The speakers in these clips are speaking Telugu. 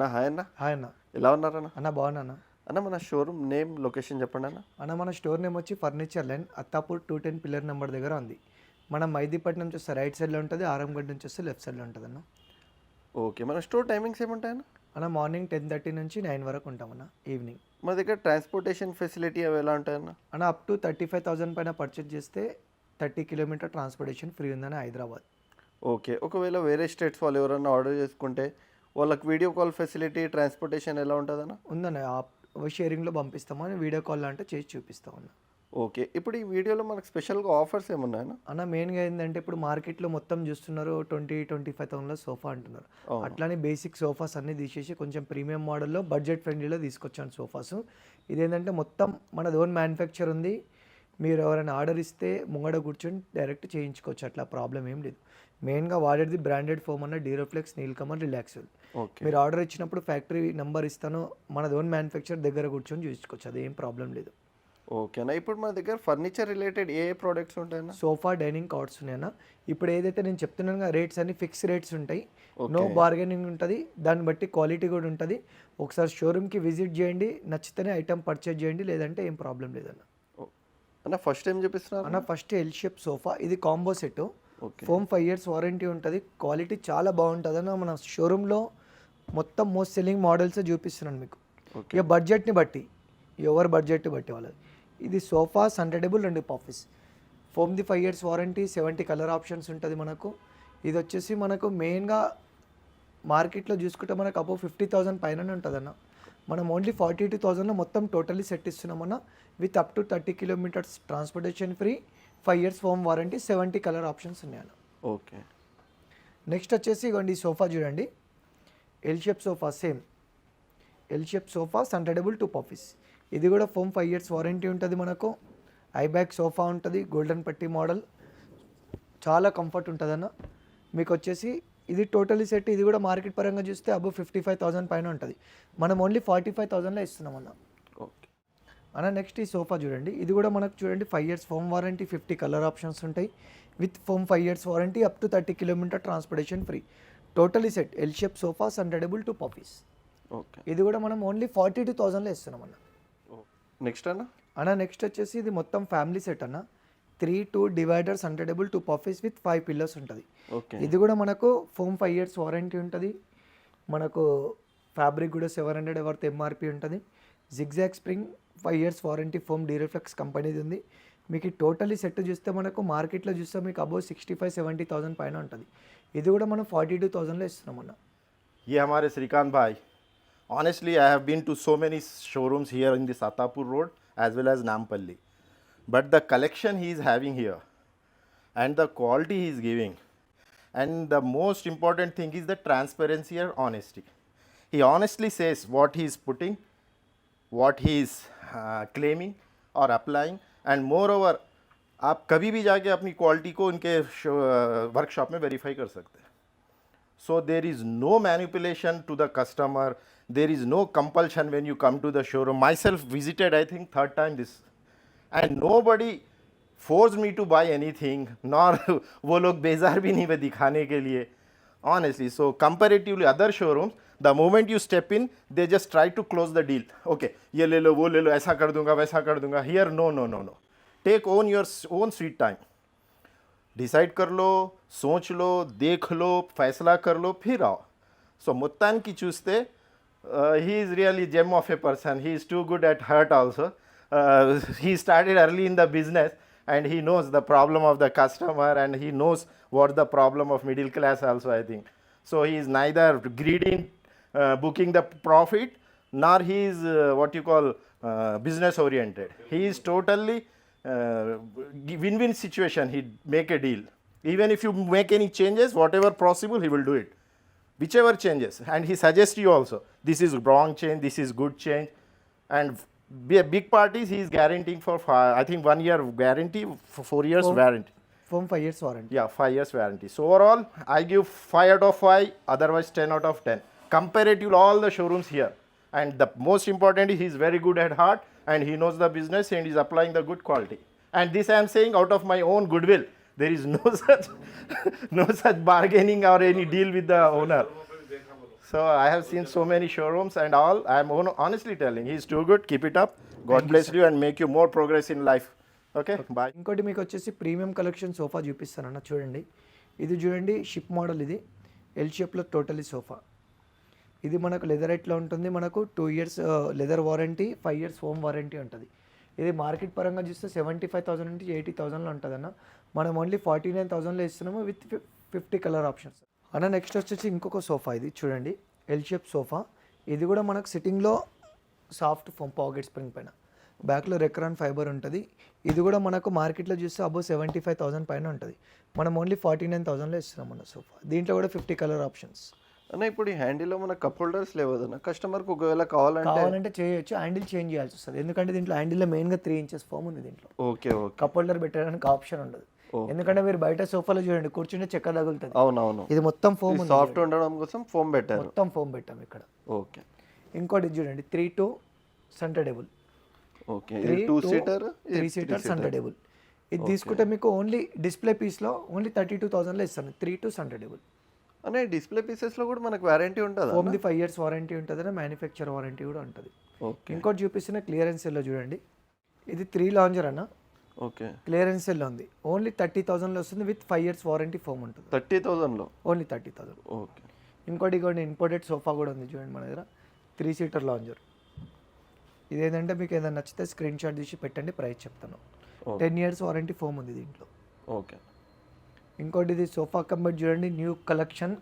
నా హాయ్ అన్న. హాయ్ అన్న. ఎలా ఉన్నారన్న అన్న? బాగున్నా అన్న. మన షోరూమ్ నేమ్ లొకేషన్ చెప్పండి అన్న. అన్న మన స్టోర్ నేమ్ వచ్చి furniture line Attapur two ten pillar number దగ్గర ఉంది. మనం మైదీపట్నం నుంచి వస్తే రైట్ సైడ్లో ఉంటుంది ఆరంగడ్ నుంచి వస్తే లెఫ్ట్ సైడ్లో ఉంటుంది అన్న. ఓకే మన స్టోర్ టైమింగ్స్ ఏముంటాయన్న అన్న? మార్నింగ్ టెన్ థర్టీ నుంచి నైన్ వరకు ఉంటామన్న ఈవినింగ్ మన దగ్గర ట్రాన్స్పోర్టేషన్ ఫెసిలిటీ అవి ఎలా ఉంటాయన్న అన్న? Up to thirty five thousand పైన పర్చేజ్ చేస్తే థర్టీ కిలోమీటర్ ట్రాన్స్పోర్టేషన్ ఫ్రీ ఉందని హైదరాబాద్. ఓకే ఒకవేళ వేరే స్టేట్స్ వాళ్ళు ఎవరైనా ఆర్డర్ చేసుకుంటే వాళ్ళకి వీడియో కాల్ ఫెసిలిటీ ట్రాన్స్పోర్టేషన్ ఎలా ఉంటుందన్న? ఉందన్న షేరింగ్లో పంపిస్తామని వీడియో కాల్ అంటే చేసి చూపిస్తామన్న ఓకే ఇప్పుడు ఈ వీడియోలో మనకు స్పెషల్గా ఆఫర్స్ ఏమున్నాయన్న? అన్న మెయిన్గా ఏంటంటే ఇప్పుడు మార్కెట్లో మొత్తం చూస్తున్నారు ట్వంటీ ట్వంటీ ఫైవ్ థౌసండ్లో సోఫా అంటున్నారు. అట్లానే బేసిక్ సోఫాస్ అన్ని తీసేసి కొంచెం ప్రీమియం మోడల్లో బడ్జెట్ ఫ్రెండ్లీలో తీసుకొచ్చాను సోఫాస్. ఇదేంటంటే మొత్తం మన ఓన్ మ్యానుఫ్యాక్చర్ ఉంది. మీరు ఎవరైనా ఆర్డర్ ఇస్తే ముంగడ కూర్చొని డైరెక్ట్ చేయించుకోవచ్చు అట్లా ప్రాబ్లం ఏం లేదు. మెయిన్గా వాడేది బ్రాండెడ్ ఫోమ్ అన్న డీరోఫ్లెక్స్ నీల్కమర్ రిలాక్స్వెల్ ఓకే. మీరు ఆర్డర్ ఇచ్చినప్పుడు ఫ్యాక్టరీ నెంబర్ ఇస్తాను మన ఓన్ మ్యానుఫ్యాక్చర్ దగ్గర కూర్చొని చూసుకోవచ్చు అదేం ప్రాబ్లం లేదు. ఓకేనా ఇప్పుడు మన దగ్గర ఫర్నిచర్ రిలేటెడ్ ఏ ఏ ప్రోడక్ట్స్ ఉంటాయన్న సోఫా డైనింగ్ కార్డ్స్ ఉన్నాయన్నా ఇప్పుడు ఏదైతే నేను చెప్తున్నాను రేట్స్ అన్ని ఫిక్స్ రేట్స్ ఉంటాయి. నో బార్గెనింగ్ ఉంటుంది దాన్ని బట్టి క్వాలిటీ కూడా ఉంటుంది. ఒకసారి షోరూమ్కి విజిట్ చేయండి నచ్చితేనే ఐటమ్ పర్చేజ్ చేయండి లేదంటే ఏం ప్రాబ్లం లేదన్న. అన్న. ఫస్ట్ టైం చూపిస్తున్నారు అన్న ఫస్ట్ ఎల్ షేప్ సోఫా ఇది combo set foam five years warranty ఉంటుంది. క్వాలిటీ చాలా బాగుంటుంది అన్న మన షోరూంలో మొత్తం మోస్ట్ సెల్లింగ్ మోడల్స్ చూపిస్తున్నాను మీకు. ఇక బడ్జెట్ని బట్టి ఎవరి బడ్జెట్ బట్టి వాళ్ళది. ఇది సోఫా సంటడబుల్ రెండు puffies ఫోమ్ది five years warranty seventy colour options ఉంటుంది మనకు. ఇది వచ్చేసి మనకు మెయిన్గా మార్కెట్లో చూసుకుంటే మనకు అబౌవ్ ఫిఫ్టీ థౌసండ్ పైన ఉంటుందన్న. మనం ఓన్లీ ఫార్టీ టూ థౌసండ్లో మొత్తం totally set ఇస్తున్నామన్న. With up to thirty kilometres transportation free. Five years foam warranty seventy colour options ఉన్నాయన్న. ఓకే. నెక్స్ట్ వచ్చేసి ఇవ్వండి ఈ సోఫా చూడండి. L shape sofa same L shape sofa సంటడబుల్ two puffies ఇది కూడా ఫోమ్ ఫైవ్ ఇయర్స్ వారంటీ ఉంటుంది మనకు. ఐ బ్యాగ్ సోఫా ఉంటుంది గోల్డెన్ పట్టి మోడల్ చాలా కంఫర్ట్ ఉంటుందన్న. మీకు వచ్చేసి ఇది టోటలీ సెట్ ఇది కూడా మార్కెట్ పరంగా చూస్తే అబౌవ్ ఫిఫ్టీ ఫైవ్ థౌసండ్ పైన ఉంటుంది. మనం ఓన్లీ ఫార్టీ ఫైవ్ థౌసండ్లో ఇస్తున్నాం అన్న అన్న నెక్స్ట్ ఈ సోఫా చూడండి. ఇది కూడా మనకు చూడండి five years foam warranty fifty colour options ఉంటాయి. With foam five years warranty up to thirty kilometre transportation free totally set L shape sofas అండ్రెడబుల్ two puffies okay ఇది కూడా మనం ఓన్లీ ఫార్టీ టూ థౌసండ్లో ఇస్తున్నాం అన్న. నెక్స్ట్ అన్న? అన్న నెక్స్ట్ వచ్చేసి ఇది మొత్తం ఫ్యామిలీ సెట్ అన్న. Three two dividers అండ్రెడబుల్ two puffies with five pillars ఉంటుంది. ఓకే ఇది కూడా మనకు ఫోమ్ ఫైవ్ ఇయర్స్ వారంటీ ఉంటుంది. మనకు ఫ్యాబ్రిక్ కూడా సెవెన్ హండ్రెడ్ ఎవరితో ఎంఆర్పి ఉంటుంది. Zigzag spring five years warranty foam డీరిఫ్లెక్స్ కంపెనీది ఉంది మీకు ఈ టోటలీ సెట్ చూస్తే మనకు మార్కెట్లో చూస్తే మీకు above sixty five seventy thousand పైన ఉంటుంది ఇది కూడా మనం ఫార్టీ టూ థౌసండ్లో ఇస్తున్నాం అన్న ये हमारे श्रीकांत भाई honestly i have been to so many showrooms here in the satapur road as well as nampalli but the collection he is having here and the quality he is giving and the most important thing is the transparency and honesty he honestly says what he is putting what he is हाँ, क्लेमिंग और अप्लाइंग एंड मोर ओवर आप कभी भी जाके अपनी क्वालिटी को उनके वर्कशॉप में वेरीफाई कर सकते हैं. So there is no manipulation to the customer there is no compulsion when you come to the showroom myself visited I think third time this and nobody force me to buy anything nor वो लोग बेजार भी नहीं हुए दिखाने के लिए. Honestly, so comparatively other showrooms, the moment you step in, they just try to close the deal. Okay, ये ले लो, वो ले लो, ऐसा कर दूँगा, वैसा कर दूँगा. No, no, no, no. Take own your s- own sweet time. Decide कर लो सोच लो देख लो फैसला कर लो फिर आओ सो मुत्तान की चूस्ते he is really gem of a person he is too good at heart also he started early in the business and he knows the problem of the customer and he knows what the problem of middle class also i think. So he is neither greedy in uh, booking the profit nor he is uh, what you call uh, business oriented. He is totally uh, win-win situation. He make a deal. Even if you make any changes whatever possible he will do it. Whichever changes. And he suggests you also this is wrong change this is good change. And big parties he is guaranteeing for five, I think one year guarantee, four years four, warranty. From five years warranty. Yeah, five years warranty. So overall, I give five out of five. Otherwise, ten out of ten. Comparative all the showrooms here, and the most important is he is very good at heart and he knows the business and is applying the good quality. And this I am saying out of my own goodwill. There is no such no such bargaining or any deal with the owner. So I have seen so many showrooms and all. I'm hon- honestly telling, he's too good. Keep it up. God bless you and make you more progress in life. Okay, bye. ఇంకోటి మీకు వచ్చేసి ప్రీమియం కలెక్షన్ సోఫా చూపిస్తానన్న. చూడండి. ఇది చూడండి షిప్ మోడల్ ఇది. ఎల్ షేప్లో టోటలీ సోఫా. ఇది మనకు లెదర్ ఎట్లా ఉంటుంది. మనకు two years leather warranty five years foam warranty ఉంటుంది. ఇది మార్కెట్ పరంగా చూస్తే సెవెంటీ ఫైవ్ థౌసండ్ నుంచి ఎయిటీ థౌసండ్లో ఉంటుంది అన్న మనం ఓన్లీ ఫార్టీ నైన్ థౌసండ్లో ఇస్తున్నాము విత్ ఫిఫ్టీ కలర్ ఆప్షన్స్ అన్న నెక్స్ట్ వచ్చేసి ఇంకొక సోఫా ఇది. చూడండి ఎల్ షేప్ సోఫా. ఇది కూడా మనకు సిట్టింగ్లో సాఫ్ట్ ఫోమ్ పాకెట్ స్ప్రింగ్ పైన. బ్యాక్లో రెక్రాన్ ఫైబర్ ఉంటుంది. ఇది కూడా మనకు మార్కెట్లో చూస్తే అబౌవ్ సెవెంటీ ఫైవ్ థౌసండ్ పైన ఉంటుంది. మనం ఓన్లీ ఫార్టీ నైన్ థౌసండ్లో ఇస్తున్నాం మన సోఫా. దీంట్లో కూడా ఫిఫ్టీ కలర్ ఆప్షన్స్ అన్న ఇప్పుడు ఈ హ్యాండిల్లో మన కప్ హోల్డర్స్ లేవు అన్న. కస్టమర్కి ఒకవేళ కావాలంటే కావాలంటే చేయొచ్చు. హ్యాండిల్ చేంజ్ చేయాల్సి వస్తుంది. ఎందుకంటే దీంట్లో హ్యాండిల్లో మెయిన్గా త్రీ ఇంచెస్ ఫోమ్ ఉంది దీంట్లో. ఓకే ఓకే కప్ హోల్డర్ పెట్టడానికి ఆప్షన్ ఉండదు. ఎందుకంటే మీరు బయట సోఫాలో చూడండి కూర్చుంటే చెక్క తగులుతుంది. అవునవును. ఇది మొత్తం ఫోమ్ సాఫ్ట్ ఉండడం కోసం ఫోమ్ పెట్టారు. మొత్తం ఫోమ్ పెట్టాం ఇక్కడ. ఓకే. ఇంకోటి చూడండి three two centre table okay two seater three seater centre table ఇది తీసుకుంటే మీకు ఓన్లీ డిస్ప్లే పీస్లో ఓన్లీ థర్టీ టూ థౌసండ్లో ఇస్తాను. త్రీ టూ సెంటర్ టేబుల్ అనే డిస్ప్లే పీసెస్లో కూడా మనకు వారంటీ ఉంటుందా? హోమ్ది ఫైవ్ ఇయర్స్ వారంటీ ఉంటుంది మ్యానుఫ్యాక్చర్ వారంటీ కూడా ఉంటుంది. ఓకే. ఇంకోటి చూపిస్తున్న క్లియరెన్స్ సెల్లో చూడండి. ఇది త్రీ లాంజర్ అన్న. ఓకే. క్లియరెన్స్ సెల్లో ఉంది. ఓన్లీ థర్టీ థౌసండ్లో వస్తుంది with five years warranty foam ఉంటుంది. థర్టీ థౌజండ్లో ఓన్లీ థర్టీ థౌసండ్ ఓకే. ఇంకోటి ఇంకోటి ఇంపోర్టెడ్ సోఫా కూడా ఉంది చూడండి మన దగ్గర. త్రీ సీటర్ లాంజర్ ఇదేంటంటే మీకు ఏదైనా నచ్చితే స్క్రీన్ షాట్ తీసి పెట్టండి ప్రైస్ చెప్తాను. టెన్ ఇయర్స్ వారంటీ ఫోమ్ ఉంది దీంట్లో. ఓకే. ఇంకోటి ఇది సోఫా కంబెడ్ చూడండి న్యూ కలెక్షన్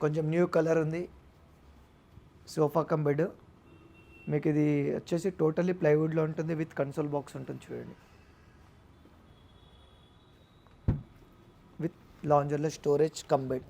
కొంచెం న్యూ కలర్ ఉంది. సోఫా కంబెడ్ మీకు ఇది వచ్చేసి టోటలీ ప్లైవుడ్లో ఉంటుంది విత్ కన్సోల్ బాక్స్ ఉంటుంది చూడండి. With లాంజర్లో storage cum bed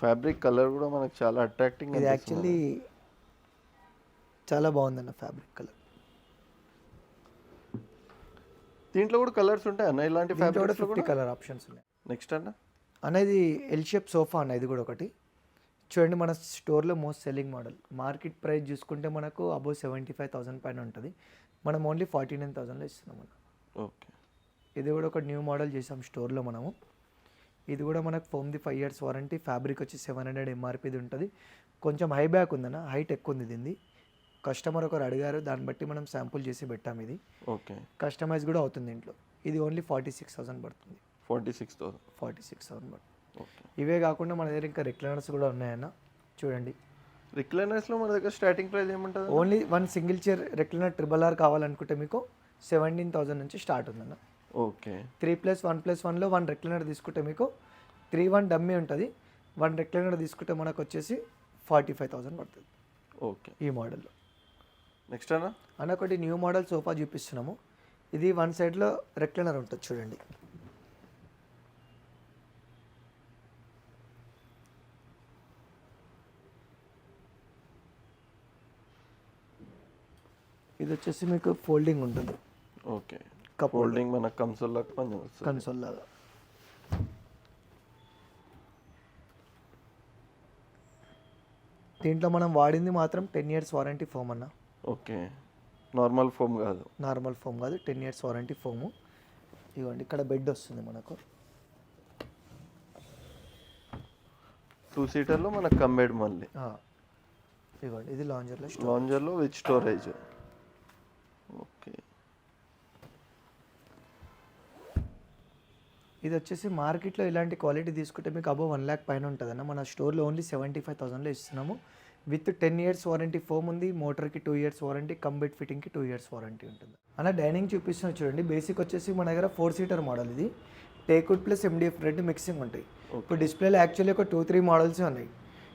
fabric colour కూడా మనకు చాలా అట్రాక్టింగ్ ఇది యాక్చువల్లీ చాలా బాగుందన్న ఫ్యాబ్రిక్ కలర్. దీంట్లో కూడా కలర్స్ ఉంటాయి అన్న? ఇలాంటి ఫిఫ్టీ కలర్ ఆప్షన్స్ ఉన్నాయి. నెక్స్ట్ అన్న? అనేది ఎల్ షేప్ సోఫా అన్న ఇది కూడా ఒకటి. చూడండి మన స్టోర్లో most selling model. Market price చూసుకుంటే మనకు అబౌవ్ సెవెంటీ ఫైవ్ థౌసండ్ పైన ఉంటుంది. మనం ఓన్లీ ఫార్టీ నైన్ థౌసండ్లో ఇస్తున్నాం మనం ఓకే. ఇది కూడా ఒక న్యూ మోడల్ చేసాం స్టోర్లో మనము. ఇది కూడా మనకు ఫోమ్ది ఫైవ్ ఇయర్స్ వారంటీ ఫ్యాబ్రిక్ వచ్చి సెవెన్ హండ్రెడ్ ఎంఆర్పీది ఉంటుంది. కొంచెం హై బ్యాక్ ఉందన్న హైట్ ఎక్కువ ఉంది దీన్ని కస్టమర్ ఒకరు అడిగారు దాన్ని బట్టి మనం శాంపుల్ చేసి పెట్టాం ఇది. ఓకే. కస్టమైజ్ కూడా అవుతుంది ఇంట్లో. ఇది ఓన్లీ ఫార్టీ సిక్స్ థౌసండ్ పడుతుంది. Forty six thousand forty six thousand పడుతుంది. ఇవే కాకుండా మన దగ్గర ఇంకా రిక్లైనర్స్ కూడా ఉన్నాయన్న. చూడండి. రిక్లైనర్స్లో మన దగ్గర స్టార్టింగ్ ప్రైస్ ఏముంటుంది? Only one single chair recliner triple or కావాలనుకుంటే మీకు సెవెంటీన్ థౌసండ్ నుంచి స్టార్ట్ ఉందన్న. Okay. Three plus one plus వన్లో వన్ రెక్లైనర్ తీసుకుంటే మీకు త్రీ వన్ డమ్మీ ఉంటుంది. వన్ రెక్లైనర్ తీసుకుంటే మనకు వచ్చేసి ఫార్టీ ఫైవ్ థౌసండ్ పడుతుంది. ఓకే. ఈ మోడల్లో. నెక్స్ట్ అన్న? అన్న ఒకటి న్యూ మోడల్ సోఫా చూపిస్తున్నాము. ఇది వన్ సైడ్లో రెక్లైనర్ ఉంటుంది చూడండి. ఇది వచ్చేసి మీకు ఫోల్డింగ్ ఉంటుంది. ఓకే. కప్ హోల్డింగ్ మనకు కన్సోల్ లాగా పని వస్తుంది కన్సోల్ లాగా. దీంట్లో మనం వాడింది మాత్రం టెన్ ఇయర్స్ వారంటీ ఫోమ్ అన్న. ఓకే. నార్మల్ ఫోమ్ కాదు. నార్మల్ ఫోమ్ కాదు టెన్ ఇయర్స్ వారంటీ ఫోము. ఇవ్వండి ఇక్కడ బెడ్ వస్తుంది మనకు. టూ సీటర్లో మనకు కంబేడ్ మళ్ళీ. ఇవ్వండి ఇది లాంజర్లో లాంజర్లో విత్ స్టోరేజ్ ఓకే. ఇది వచ్చేసి మార్కెట్లో ఇలాంటి క్వాలిటీ తీసుకుంటే మీకు అబౌవ్ వన్ ల్యాక్ పైన ఉంటుందన్న. మన స్టోర్లో ఓన్లీ సెవెంటీ ఫైవ్ థౌసండ్లో ఇస్తున్నాము. With ten years warranty foam ఉంది. మోటార్కి two years warranty cum bed ఫిట్టింగ్కి two years warranty ఉంటుంది. అలా డైనింగ్ చూపిస్తున్నా చూడండి. బేసిక్ వచ్చేసి మన దగ్గర ఫోర్ సీటర్ మోడల్ ఇది. టేక్వుడ్ ప్లస్ ఎండిఎఫ్ రెండు మిక్సింగ్ ఉంటాయి. ఇప్పుడు డిస్ప్లేలో యాక్చువల్లీ ఒక టూ త్రీ మోడల్స్ ఉన్నాయి.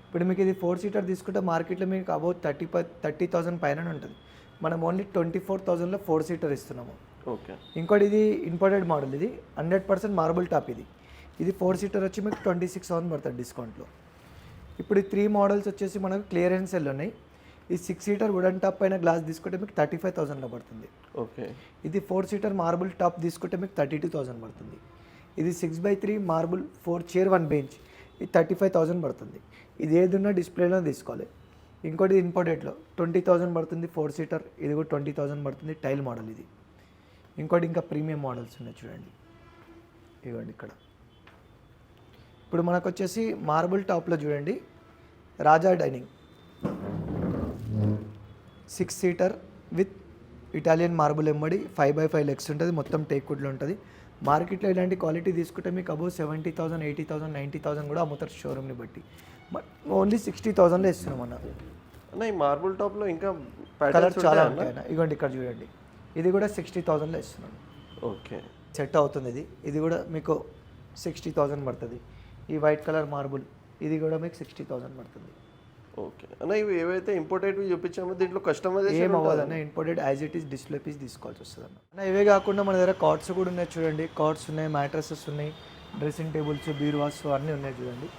ఇప్పుడు మీకు ఇది ఫోర్ సీటర్ తీసుకుంటే మార్కెట్లో మీకు అబౌట్ థర్టీ థర్టీ థౌసండ్ పైన ఉంటుంది. మనం ఓన్లీ ట్వంటీ ఫోర్ థౌసండ్లో ఫోర్ సీటర్ ఇస్తున్నాము. ఓకే. ఇంకోటి ఇది ఇంపోర్టెడ్ మోడల్ ఇది. హండ్రెడ్ పర్సెంట్ మార్బుల్ టాప్ ఇది. ఇది ఫోర్ సీటర్ వచ్చి మీకు ట్వంటీ సిక్స్ థౌసండ్ పడుతుంది డిస్కౌంట్లో ఇప్పుడు ఈ త్రీ మోడల్స్ వచ్చేసి మనకు క్లియరెన్స్ సెల్ ఉన్నాయి. ఈ సిక్స్ సీటర్ వుడెన్ టాప్ పైన గ్లాస్ తీసుకుంటే మీకు థర్టీ ఫైవ్ థౌసండ్లో పడుతుంది. ఓకే. ఇది ఫోర్ సీటర్ మార్బుల్ టాప్ తీసుకుంటే మీకు థర్టీ టూ థౌసండ్ పడుతుంది. ఇది six by three marble four chair one bench ఇది థర్టీ ఫైవ్ థౌసండ్ పడుతుంది. ఇది ఏది ఉన్నా డిస్ప్లేలో తీసుకోవాలి. ఇంకోటి ఇంపోర్టెడ్లో ట్వంటీ థౌజండ్ పడుతుంది ఫోర్ సీటర్ ఇది కూడా ట్వంటీ థౌజండ్ పడుతుంది టైల్ మోడల్ ఇది. ఇంకోటి ఇంకా ప్రీమియం మోడల్స్ ఉన్నాయి చూడండి. ఇవ్వండి ఇక్కడ. ఇప్పుడు మనకు వచ్చేసి మార్బుల్ టాప్లో చూడండి. Raja dining. Six seater with Italian marble ఎంబడి ఫైవ్ బై ఫైవ్ లెగ్స్ ఉంటుంది మొత్తం టేక్వుడ్లో ఉంటుంది. మార్కెట్లో ఇలాంటి క్వాలిటీ తీసుకుంటే మీకు above seventy thousand eighty thousand ninety thousand కూడా అమ్ముతారు షోరూమ్ని బట్టి. ఓన్లీ సిక్స్టీ థౌసండ్లో ఇస్తున్నాం అన్న. అన్న ఈ మార్బుల్ టాప్లో ఇంకా కలర్ చాలా ఉంటాయా అన్న? ఇగోండి ఇక్కడ చూడండి. ఇది కూడా సిక్స్టీ థౌసండ్లో ఇస్తున్నాం. ఓకే. సెట్ అవుతుంది ఇది. ఇది కూడా మీకు సిక్స్టీ థౌసండ్ పడుతుంది. ఈ వైట్ కలర్ మార్బుల్ ఇది కూడా మీకు సిక్స్టీ థౌసండ్ పడుతుంది. ఓకే. అన్న ఇవి ఏవైతే ఇంపోర్టెడ్ చూపించామో దీంట్లో ఏం customization అవ్వదన్న imported as it is display piece తీసుకోవాల్సి వస్తుంది అన్న. అన్న ఇవే కాకుండా మన దగ్గర కార్డ్స్ కూడా ఉన్నాయి చూడండి. కార్డ్స్ ఉన్నాయి మ్యాట్రసెస్ ఉన్నాయి డ్రెస్సింగ్ టేబుల్స్ బీరువాస్ అన్నీ ఉన్నాయి చూడండి.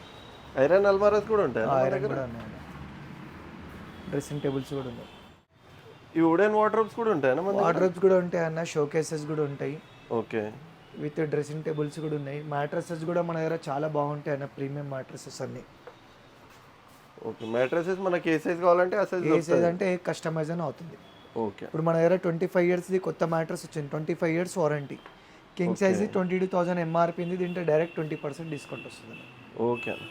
ఐరన్ అల్మారాస్ కూడా ఉంటాయి ఐరన్ కూడా ఉన్నాయి డ్రెస్సింగ్ టేబుల్స్ కూడా ఉన్నాయి. ఈ వుడెన్ వార్డ్రోబ్స్ కూడా మన వార్డ్రోబ్స్ కూడా ఉంటాయి అన్న షో కేసెస్ కూడా ఉంటాయి. ఓకే. విత్ డ్రెస్సింగ్ టేబుల్స్ కూడా ఉన్నాయి. మ్యాట్రసెస్ కూడా మన దగ్గర చాలా బాగుంటాయి అన్న ప్రీమియం మ్యాట్రసెస్ అన్నీ. ఓకే మ్యాట్రసెస్ మనకి ఏ సైజ్ కావాలంటే ఆ సైజ్ ఏ సైజ్ అంటే కస్టమైజ్ అని అవుతుంది. ఓకే. ఇప్పుడు మన దగ్గర ట్వంటీ ఫైవ్ ఇయర్స్ది కొత్త మ్యాట్రస్ వచ్చింది. Twenty five years warranty. King size twenty two thousand MRP దీంట్లో డైరెక్ట్ ట్వంటీ పర్సెంట్ డిస్కౌంట్ వస్తుంది ఓకే అన్న.